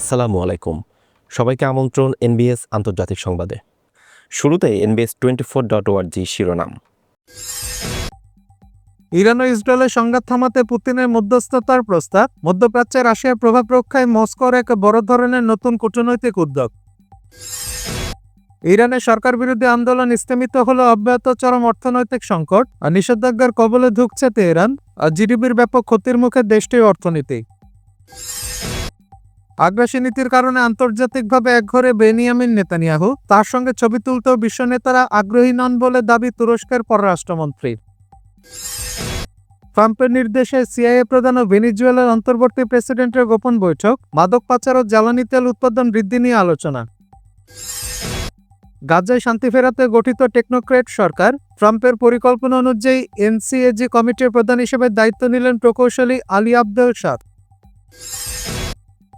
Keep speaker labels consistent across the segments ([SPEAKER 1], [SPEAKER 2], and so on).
[SPEAKER 1] আসসালামু আলাইকুম সবাইকে আমন্ত্রণ এনবিএস আন্তর্জাতিক সংবাদে শুরুতে এনবিএস টোয়েন্টি ফোর ডট ওয়ার্জি শিরোনাম ইরান ও ইসরায়েলের সংঘাত থামাতে পুতিনের মধ্যস্থতার প্রস্তাব মধ্যপ্রাচ্যে রাশিয়ার প্রভাব রক্ষায় মস্কোর এক বড় ধরনের নতুন কূটনৈতিক উদ্যোগ ইরানের সরকার বিরোধী আন্দোলন স্থমিত হলো অব্যাহত চরম অর্থনৈতিক সংকট আর নিষেধাজ্ঞার কবলে ধুকছে তেহরান আর জিডিপির ব্যাপক ক্ষতির মুখে দেশটির অর্থনীতি আগ্রাসী নীতির কারণে আন্তর্জাতিকভাবে একঘরে বেনিয়ামিন নেতানিয়াহু তার সঙ্গে ছবি তুলতেও বিশ্ব নেতারা আগ্রহী নন বলে দাবি তুরস্কের পররাষ্ট্রমন্ত্রীর ট্রাম্পের নির্দেশে সিআইএ প্রধান ও ভেনিজুয়েলার অন্তর্বর্তী প্রেসিডেন্টের গোপন বৈঠক মাদক পাচার ও জ্বালানি তেল উৎপাদন বৃদ্ধি নিয়ে আলোচনা গাজায় শান্তি ফেরাতে গঠিত টেকনোক্রেট সরকার ট্রাম্পের পরিকল্পনা অনুযায়ী এনসিএজি কমিটির প্রধান হিসেবে দায়িত্ব নিলেন প্রকৌশলী আলী আব্দেল শাহ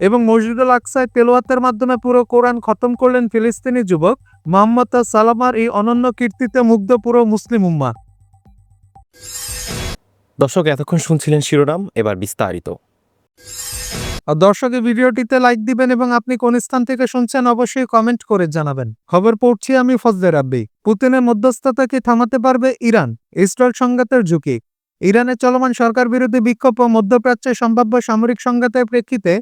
[SPEAKER 1] এবং মসজিদুল আকসায় তেলোয়াতের মাধ্যমে পুরো কোরআন খতম করলেন ফিলিস্তিনি যুবক মোহাম্মদ সালামার এই অনন্য কীর্তিতে মুগ্ধ পুরো মুসলিম উম্মা
[SPEAKER 2] দর্শক এতক্ষণ শুনছিলেন শিরোনাম এবার বিস্তারিত
[SPEAKER 1] দর্শক ভিডিওটিতে লাইক দিবেন এবং আপনি কোন স্থান থেকে শুনছেন অবশ্যই কমেন্ট করে জানাবেন খবর পড়ছি আমি ফজদের আব্বি পুতিনের মধ্যস্থতা কি থামাতে পারবে ইরান ইসরায়েল সংঘাতের ঝুঁকি ইরানের চলমান সরকার বিরোধী বিক্ষোভ ও মধ্যপ্রাচ্যের সম্ভাব্য সামরিক সংঘাতের প্রেক্ষিতে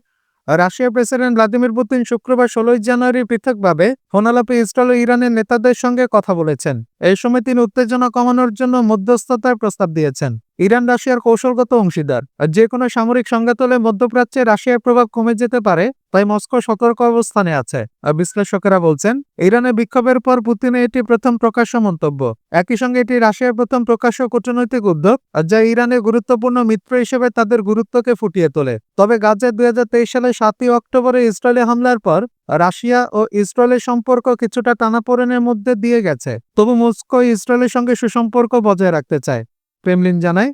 [SPEAKER 1] রাশিয়ার প্রেসিডেন্ট ভ্লাদিমির পুতিন শুক্রবার ষোলোই জানুয়ারি পৃথকভাবে ফোনালাপে ইসরায়েল ও ইরানের নেতাদের সঙ্গে কথা বলেছেন এই সময় তিনি উত্তেজনা কমানোর জন্য মধ্যস্থতার প্রস্তাব দিয়েছেন ইরান রাশিয়ার কৌশলগত অংশীদার আর যে কোনো সামরিক সংঘাত হলে মধ্যপ্রাচ্যে রাশিয়ার প্রভাব কমে যেতে পারে তাই মস্কো সতর্ক অবস্থানে আছে বিশ্লেষকেরা বলছেন ইরানে বিক্ষোভের পর পুতিনের এটি প্রথম প্রকাশ্য মন্তব্য একই সঙ্গে এটি রাশিয়ার প্রথম প্রকাশ্য কূটনৈতিক উদ্যোগ আর যা ইরানের গুরুত্বপূর্ণ মিত্র হিসেবে তাদের গুরুত্বকে ফুটিয়ে তোলে তবে গাজে দুই সালে সাতই অক্টোবরে ইসরায়েলে হামলার পর রাশিয়া ও ইসরায়েলের সম্পর্ক কিছুটা টানাপোড়েনের মধ্যে দিয়ে গেছে তবু মস্কো ইসরায়েলের সঙ্গে সুসম্পর্ক বজায় রাখতে চায় ক্রেমলিন জানায়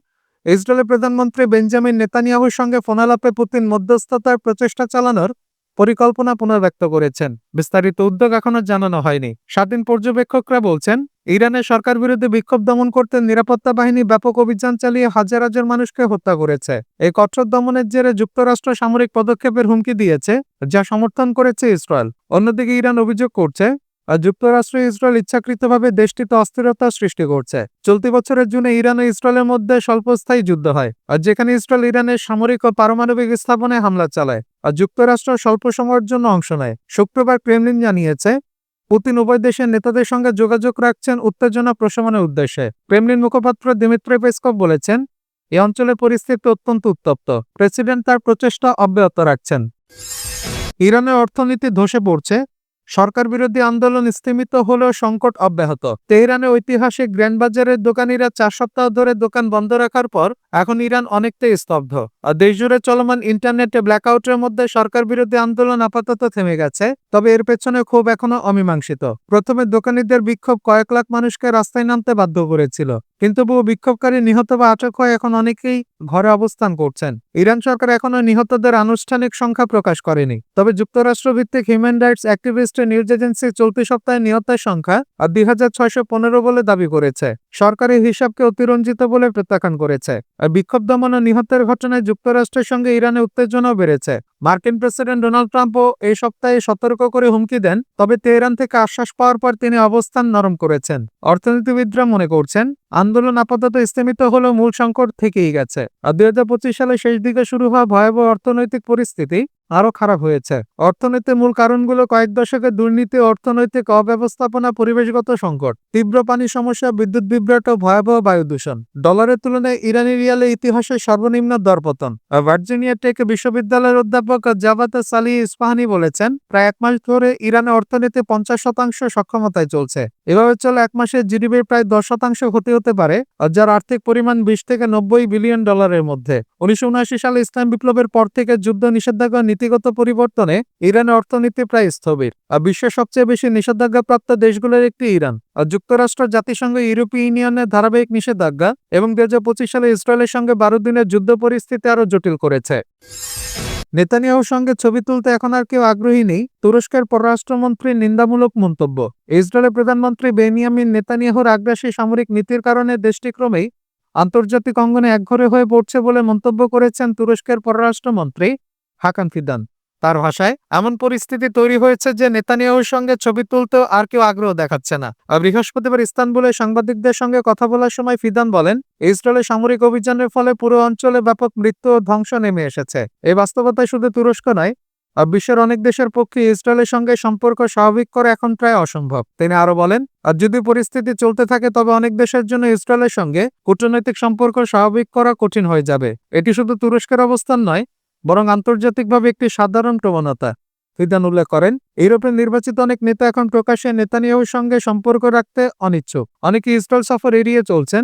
[SPEAKER 1] ইসরায়েলের প্রধানমন্ত্রী বেঞ্জামিন নেতানিয়াহুর সঙ্গে ফোনালাপে পুতিন মধ্যস্থতার প্রচেষ্টা চালানোর পরিকল্পনা পুনর্ব্যক্ত করেছেন বিস্তারিত উদ্যোগ এখনও জানানো হয়নি স্বাধীন পর্যবেক্ষকরা বলছেন ইরানের সরকার বিরুদ্ধে বিক্ষোভ দমন করতে নিরাপত্তা বাহিনী ব্যাপক অভিযান চালিয়ে হাজার হাজার মানুষকে হত্যা করেছে এই কঠোর দমনের জেরে যুক্তরাষ্ট্র সামরিক পদক্ষেপের হুমকি দিয়েছে যা সমর্থন করেছে ইসরায়েল অন্যদিকে ইরান অভিযোগ করছে আর যুক্তরাষ্ট্র ইসরায়েল ইচ্ছাকৃতভাবে দেশটিতে অস্থিরতা সৃষ্টি করছে চলতি বছরের জুনে ইরান ও ইসরায়েলের মধ্যে স্বল্পস্থায়ী যুদ্ধ হয় আর যেখানে ইসরায়েল ইরানের সামরিক ও পারমাণবিক স্থাপনে হামলা চালায় আর যুক্তরাষ্ট্র স্বল্প সময়ের জন্য অংশ নেয় শুক্রবার ক্রেমলিন জানিয়েছে পুতিন উভয় দেশের নেতাদের সঙ্গে যোগাযোগ রাখছেন উত্তেজনা প্রশমনের উদ্দেশ্যে ক্রেমলিন মুখপাত্র দিমিত্রে পেসকভ বলেছেন এই অঞ্চলের পরিস্থিতি অত্যন্ত উত্তপ্ত প্রেসিডেন্ট তার প্রচেষ্টা অব্যাহত রাখছেন ইরানের অর্থনীতি ধসে পড়ছে সরকার বিরোধী আন্দোলন স্থিমিত হলেও সংকট অব্যাহত তেহরানে ঐতিহাসিক গ্র্যান্ড বাজারের দোকানিরা চার সপ্তাহ ধরে দোকান বন্ধ রাখার পর এখন ইরান অনেকটাই স্তব্ধ আর দেশজুড়ে চলমান ইন্টারনেটে ব্ল্যাকআউটের মধ্যে সরকার বিরোধী আন্দোলন আপাতত থেমে গেছে তবে এর পেছনে ক্ষোভ এখনো অমীমাংসিত প্রথমে দোকানিদের বিক্ষোভ কয়েক লাখ মানুষকে রাস্তায় নামতে বাধ্য করেছিল কিন্তু বহু বিক্ষোভকারী নিহত বা আটক হয়ে এখন অনেকেই ঘরে অবস্থান করছেন ইরান সরকার এখনো নিহতদের আনুষ্ঠানিক সংখ্যা প্রকাশ করেনি তবে যুক্তরাষ্ট্র ভিত্তিক human rights activist news agency চলতি সপ্তাহে নিহতের সংখ্যা দুই হাজার বলে দাবি করেছে সরকারি হিসাবকে অতিরঞ্জিত বলে প্রত্যাখ্যান করেছে আর বিক্ষোভ দমন ও নিহতের ঘটনায় যুক্তরাষ্ট্রের সঙ্গে ইরানে উত্তেজনাও বেড়েছে মার্কিন প্রেসিডেন্ট ডোনাল্ড ট্রাম্পও এই সপ্তাহে সতর্ক করে হুমকি দেন তবে তেহরান থেকে আশ্বাস পাওয়ার পর তিনি অবস্থান নরম করেছেন অর্থনীতিবিদরা মনে করছেন আন্দোলন আপাতত স্থিমিত হলেও মূল সংকট থেকেই গেছে আর দুই সালে শেষ দিকে শুরু হওয়া ভয়াবহ অর্থনৈতিক পরিস্থিতি আরও খারাপ হয়েছে অর্থনীতির মূল কারণগুলো কয়েক দশকে দুর্নীতি অর্থনৈতিক অব্যবস্থাপনা পরিবেশগত সংকট তীব্র পানি সমস্যা বিদ্যুৎ বিভ্রাট ও ভয়াবহ বায়ু দূষণ ডলারের তুলনায় ইরানি রিয়ালে ইতিহাসের সর্বনিম্ন দরপতন ভার্জিনিয়া টেক বিশ্ববিদ্যালয়ের অধ্যাপক জাবাত সালি ইস্পাহানি বলেছেন প্রায় এক মাস ধরে ইরানে অর্থনীতি পঞ্চাশ শতাংশ সক্ষমতায় চলছে এভাবে চলে এক মাসে জিডিপির প্রায় দশ শতাংশ ক্ষতি হতে পারে যার আর্থিক পরিমাণ বিশ থেকে নব্বই বিলিয়ন ডলারের মধ্যে উনিশশো সালে ইসলাম বিপ্লবের পর থেকে যুদ্ধ নিষেধাজ্ঞা নীতিগত পরিবর্তনে ইরানের অর্থনীতি প্রায় স্থবির আর বিশ্বের সবচেয়ে বেশি নিষেধাজ্ঞাপ্রাপ্ত দেশগুলোর একটি ইরান আর যুক্তরাষ্ট্র জাতিসংঘ ইউরোপীয় ইউনিয়নের ধারাবাহিক নিষেধাজ্ঞা এবং দু সালে ইসরায়েলের সঙ্গে বারো দিনের যুদ্ধ পরিস্থিতি আরও জটিল করেছে নেতানিয়াহুর সঙ্গে ছবি তুলতে এখন আর কেউ আগ্রহী নেই তুরস্কের পররাষ্ট্রমন্ত্রীর নিন্দামূলক মন্তব্য ইসরায়েলের প্রধানমন্ত্রী বেনিয়ামিন নেতানিয়াহুর আগ্রাসী সামরিক নীতির কারণে দেশটি ক্রমেই আন্তর্জাতিক অঙ্গনে একঘরে হয়ে পড়ছে বলে মন্তব্য করেছেন তুরস্কের পররাষ্ট্রমন্ত্রী হাকান ফিদান তার ভাষায় এমন পরিস্থিতি তৈরি হয়েছে যে নেতানিয়াহুর সঙ্গে ছবি তুলতেও আর কেউ আগ্রহ দেখাচ্ছে না বৃহস্পতিবার ইস্তানবুলে সাংবাদিকদের সঙ্গে কথা বলার সময় ফিদান বলেন ইসরায়েলের সামরিক অভিযানের ফলে পুরো অঞ্চলে ব্যাপক মৃত্যু ও ধ্বংস নেমে এসেছে এই বাস্তবতায় শুধু তুরস্ক নয় আর বিশ্বের অনেক দেশের পক্ষে ইসরায়েলের সঙ্গে সম্পর্ক স্বাভাবিক করা এখন প্রায় অসম্ভব তিনি আরো বলেন আর যদি পরিস্থিতি চলতে থাকে তবে অনেক দেশের জন্য ইসরায়েলের সঙ্গে কূটনৈতিক সম্পর্ক স্বাভাবিক করা কঠিন হয়ে যাবে এটি শুধু তুরস্কের অবস্থান নয় বরং আন্তর্জাতিকভাবে একটি সাধারণ প্রবণতা ফিদান উল্লেখ করেন ইউরোপে নির্বাচিত অনেক নেতা এখন প্রকাশ্যে নেতানিয়াহুর সঙ্গে সম্পর্ক রাখতে অনিচ্ছুক অনেকে ইস্টল সফর এড়িয়ে চলছেন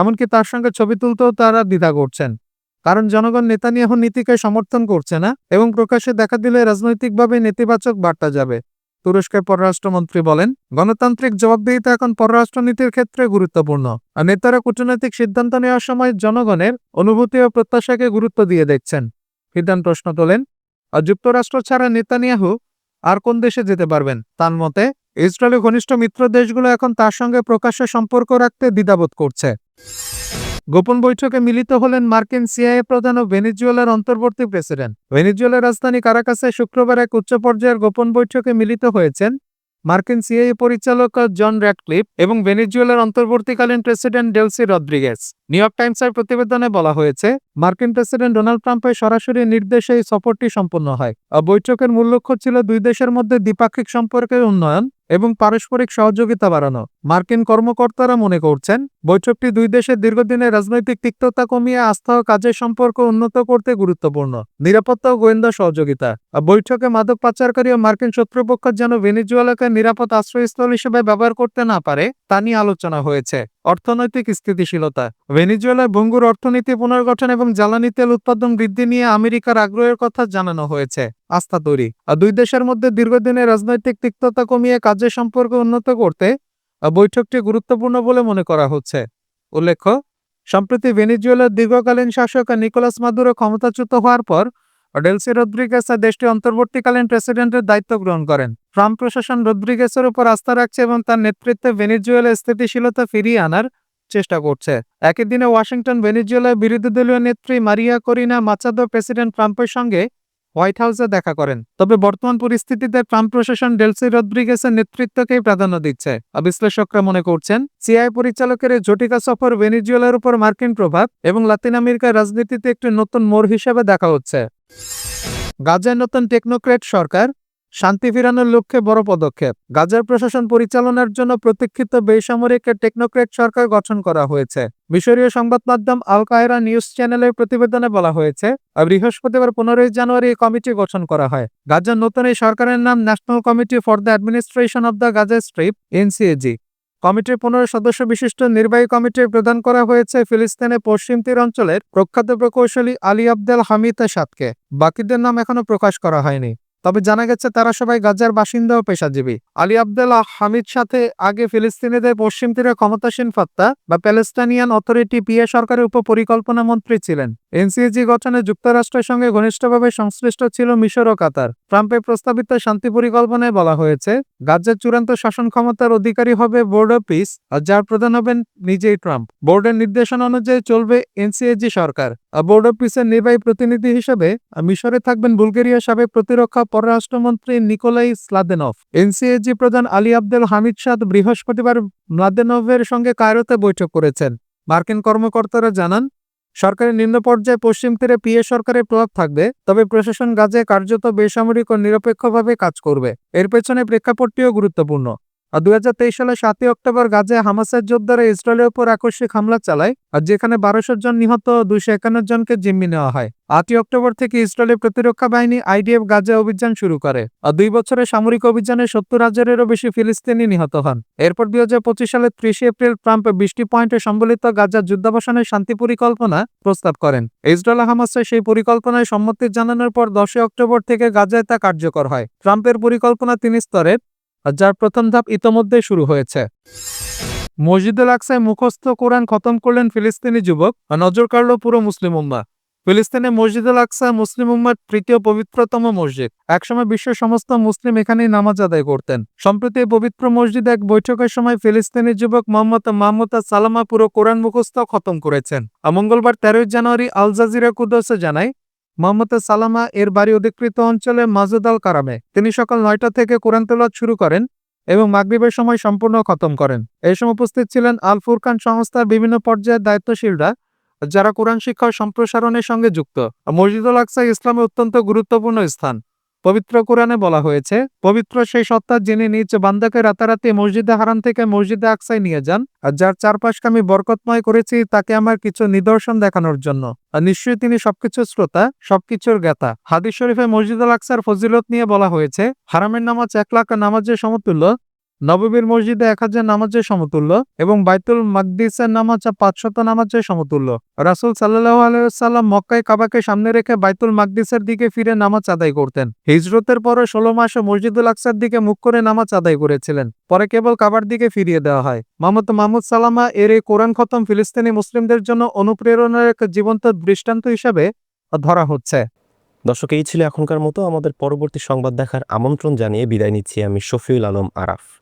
[SPEAKER 1] এমনকি তার সঙ্গে ছবি তুলতেও তারা দ্বিধা করছেন কারণ জনগণ নেতানিয়াহুর নীতিকে সমর্থন করছে না এবং প্রকাশ্যে দেখা দিলে রাজনৈতিকভাবে নেতিবাচক বার্তা যাবে তুরস্কের পররাষ্ট্রমন্ত্রী বলেন গণতান্ত্রিক জবাবদিহিতা এখন পররাষ্ট্রনীতির ক্ষেত্রে গুরুত্বপূর্ণ আর নেতারা কূটনৈতিক সিদ্ধান্ত নেওয়ার সময় জনগণের অনুভূতি ও প্রত্যাশাকে গুরুত্ব দিয়ে দেখছেন ফিদান প্রশ্ন তোলেন যুক্তরাষ্ট্র ছাড়া নেতানিয়াহু আর কোন দেশে যেতে পারবেন তার মতে ইসরায়েলের ঘনিষ্ঠ মিত্র দেশগুলো এখন তার সঙ্গে প্রকাশ্য সম্পর্ক রাখতে দ্বিধাবোধ করছে গোপন বৈঠকে মিলিত হলেন মার্কিন সিআইএ প্রধান ও ভেনিজুয়েলার অন্তর্বর্তী প্রেসিডেন্ট ভেনিজুয়েলার রাজধানী কারাকাসে শুক্রবার এক উচ্চ পর্যায়ের গোপন বৈঠকে মিলিত হয়েছেন মার্কিন সিআইএ পরিচালক জন র্যাডক্লিপ এবং ভেনেজুয়েলার অন্তর্বর্তীকালীন president Delcy Rodriguez New York টাইমসের প্রতিবেদনে বলা হয়েছে মার্কিন প্রেসিডেন্ট ডোনাল্ড ট্রাম্পের সরাসরি নির্দেশে এই সফরটি সম্পন্ন হয় বৈঠকের মূল লক্ষ্য ছিল দুই দেশের মধ্যে দ্বিপাক্ষিক সম্পর্কের উন্নয়ন এবং পারস্পরিক সহযোগিতা বাড়ানো মার্কিন কর্মকর্তারা মনে করছেন বৈঠকটি দুই দেশের দীর্ঘদিনের রাজনৈতিক তিক্ততা কমিয়ে আস্থা ও কাজের সম্পর্ক উন্নত করতে গুরুত্বপূর্ণ নিরাপত্তা ও গোয়েন্দা সহযোগিতা বৈঠকে মাদক পাচারকারী ও মার্কিন শত্রুপক্ষ যেন ভেনিজুয়ালাকে নিরাপদ আশ্রয়স্থল হিসেবে ব্যবহার করতে না পারে তা নিয়ে আলোচনা হয়েছে অর্থনৈতিক স্থিতিশীলতা ভেনিজুয়েলায় ভঙ্গুর অর্থনীতি পুনর্গঠন এবং জ্বালানি তেল উৎপাদন বৃদ্ধি নিয়ে আমেরিকার আগ্রহের কথা জানানো হয়েছে আস্থা তৈরি দুই দেশের মধ্যে দীর্ঘদিনের রাজনৈতিক তিক্ততা কমিয়ে কাজের সম্পর্ক উন্নত করতে বৈঠকটি গুরুত্বপূর্ণ বলে মনে করা হচ্ছে উল্লেখ্য সম্প্রতি ভেনিজুয়েলার দীর্ঘকালীন শাসক নিকোলাস মাদুরো ক্ষমতাচ্যুত হওয়ার পর ডেলসি রদ্রিগেসা দেশটি অন্তর্বর্তীকালীন প্রেসিডেন্টের দায়িত্ব গ্রহণ করেন ট্রাম্প প্রশাসন রদ্রিগেসের উপর আস্থা রাখছে এবং তার নেতৃত্বে ভেনিজুয়েলা স্থিতিশীলতা ফিরিয়ে আনার চেষ্টা করছে একই দিনে ওয়াশিংটন ভেনিজুয়েলার বিরোধী দলীয় নেত্রী মারিয়া করিনা মাচাদো প্রেসিডেন্ট ট্রাম্পের সঙ্গে হোয়াইট হাউসে দেখা করেন তবে বর্তমান পরিস্থিতিতে ট্রাম্প প্রশাসন ডেলসি রদ্রিগেসের নেতৃত্বকেই প্রাধান্য দিচ্ছে বিশ্লেষকরা মনে করছেন সিআই পরিচালকের জটিকা সফর ভেনিজুয়েলার উপর মার্কিন প্রভাব এবং লাতিন আমেরিকার রাজনীতিতে একটি নতুন মোড় হিসেবে দেখা হচ্ছে গাজায় নতুন টেকনোক্রেট সরকার শান্তি ফিরানোর লক্ষ্যে বড় পদক্ষেপ গাজার প্রশাসন পরিচালনার জন্য প্রতীক্ষিত বেসামরিক টেকনোক্রেট সরকার গঠন করা হয়েছে মিশরীয় সংবাদ মাধ্যম আল কায়রা নিউজ চ্যানেলের প্রতিবেদনে বলা হয়েছে বৃহস্পতিবার পনেরোই জানুয়ারি এই কমিটি গঠন করা হয় গাজার নতুন এই সরকারের নাম national committee for the administration of the Gaza strip NCAG কমিটির পনেরো সদস্য বিশিষ্ট নির্বাহী কমিটির প্রদান করা হয়েছে ফিলিস্তিনের পশ্চিম তীর অঞ্চলের প্রখ্যাত প্রকৌশলী আলী আবদেল হামিদ সাদকে বাকিদের নাম এখনও প্রকাশ করা হয়নি তবে জানা গেছে তারা সবাই গাজার বাসিন্দা ও পেশাজীবী আলী আবদুল্লাহ হামিদ সাথে আগে ফিলিস্তিনিদের পশ্চিম তীরে ক্ষমতাসীন ফাত্তা বা প্যালেস্টানিয়ান অথরিটি পিএ সরকারের উপপরিকল্পনা মন্ত্রী ছিলেন এনসিএজি গঠনে যুক্তরাষ্ট্রের সঙ্গে ঘনিষ্ঠভাবে সংশ্লিষ্ট ছিল মিশর ও কাতার ট্রাম্পের প্রস্তাবিত শান্তি পরিকল্পনায় বলা হয়েছে গাজার চূড়ান্ত শাসন ক্ষমতার অধিকারী হবে বোর্ড অফ পিস আর যার প্রধান হবেন নিজেই ট্রাম্প বোর্ডের নির্দেশনা অনুযায়ী চলবে এনসিএজি সরকার বোর্ড অফ পিসের নির্বাহী প্রতিনিধি হিসেবে মিশরে থাকবেন বুলগেরিয়া সাবেক প্রতিরক্ষা পররাষ্ট্রমন্ত্রী নিকোলাই স্লাদেনভ এনসিএজি প্রধান আলী আব্দুল হামিদ সাদ বৃহস্পতিবার ম্লাদেনভের সঙ্গে কায়রোতে বৈঠক করেছেন মার্কিন কর্মকর্তারা জানান সরকারের নিম্ন পর্যায়ে পশ্চিম তীরে পিএ সরকারের প্রভাব থাকবে তবে প্রশাসন গাজে কার্যত বেসামরিক ও নিরপেক্ষভাবে কাজ করবে এর পেছনে প্রেক্ষাপটটিও গুরুত্বপূর্ণ আর দুই হাজার তেইশ সালে সাতই অক্টোবর গাজে হামাসের যোদ্ধারা ইসরায়েলের উপর আকস্মিক হামলা চালায় আর যেখানে বারোশো জন নিহত দুইশো একান্ন জনকে জিম্মি নেওয়া হয় আটই অক্টোবর থেকে ইসরায়েলের প্রতিরক্ষা বাহিনী আইডিএফ গাজে অভিযান শুরু করে আর দুই বছরের সামরিক অভিযানে সত্তর হাজারেরও বেশি ফিলিস্তিনি নিহত হন এরপর দুই হাজার পঁচিশ সালের ত্রিশে এপ্রিল ট্রাম্প বৃষ্টি পয়েন্টে সম্বলিত গাজার যুদ্ধাবসানের শান্তি পরিকল্পনা প্রস্তাব করেন ইসরায়েল হামাসের সেই পরিকল্পনায় সম্মতি জানানোর পর দশই অক্টোবর থেকে গাজায় তা কার্যকর হয় ট্রাম্পের পরিকল্পনা তিন স্তরের যার প্রথম ধাপ ইতোমধ্যে শুরু হয়েছে মসজিদুল আকসায় মুখস্থ কোরআন খতম করলেন ফিলিস্তিনি যুবক নজর কাড়ল পুরো মুসলিম উম্মা ফিলিস্তিনে মসজিদুল আকসা মুসলিম উম্মার তৃতীয় পবিত্রতম মসজিদ একসময় বিশ্বের সমস্ত মুসলিম এখানেই নামাজ আদায় করতেন সম্প্রতি পবিত্র মসজিদ এক বৈঠকের সময় ফিলিস্তিনি যুবক মোহাম্মদ মাহমুদ সালামা পুরো কোরআন মুখস্থ খতম করেছেন আর মঙ্গলবার তেরোই জানুয়ারি আল জাজিরা কুদসে জানায় মোহাম্মদ সালামা এর বাড়ি অধিকৃত অঞ্চলে মাজুদাল কারামে তিনি সকাল নয়টা থেকে কোরআন তেলাওয়াত শুরু করেন এবং মাগরীবের সময় সম্পূর্ণ খতম করেন এই সময় উপস্থিত ছিলেন আল ফুরকান সংস্থার বিভিন্ন পর্যায়ের দায়িত্বশীলরা যারা কোরআন শিক্ষা সম্প্রসারণের সঙ্গে যুক্ত মসজিদুল আকসা ইসলামের অত্যন্ত গুরুত্বপূর্ণ স্থান পবিত্র কোরআনে বলা হয়েছে পবিত্র সেই সত্তা যিনি নিজ বান্দাকে রাতারাতি মসজিদে হারান থেকে মসজিদে আকসায় নিয়ে যান আর যার চারপাশকে আমি বরকতময় করেছি তাকে আমার কিছু নিদর্শন দেখানোর জন্য নিশ্চয়ই তিনি সবকিছু শ্রোতা সবকিছুর জ্ঞাতা হাদিস শরীফে মসজিদ আল আকসার ফজিলত নিয়ে বলা হয়েছে হারামের নামাজ এক লাখ নামাজের সমতুল্য নববীর মসজিদে এক হাজার নামাজের সমতুল্য এবং বাইতুল মাকদিসের নামাজ পাঁচশত নামাজের সমতুল্য রাসুল সাল্লাহ আলাইসাল্লাম মক্কায় কাবাকে সামনে রেখে বাইতুল মাকদিসের দিকে ফিরে নামাজ আদায় করতেন হিজরতের পরে ষোলো মাসে মসজিদুল আকসার দিকে মুখ করে নামাজ আদায় করেছিলেন পরে কেবল কাবার দিকে ফিরিয়ে দেওয়া হয় মোহাম্মদ মাহমুদ সালামা এর এই কোরআন খতম ফিলিস্তিনি মুসলিমদের জন্য অনুপ্রেরণার এক জীবন্ত দৃষ্টান্ত হিসাবে ধরা হচ্ছে
[SPEAKER 2] দর্শক এই ছিল এখনকার মতো আমাদের পরবর্তী সংবাদ দেখার আমন্ত্রণ জানিয়ে বিদায় নিচ্ছি আমি শফিউল আলম আরাফ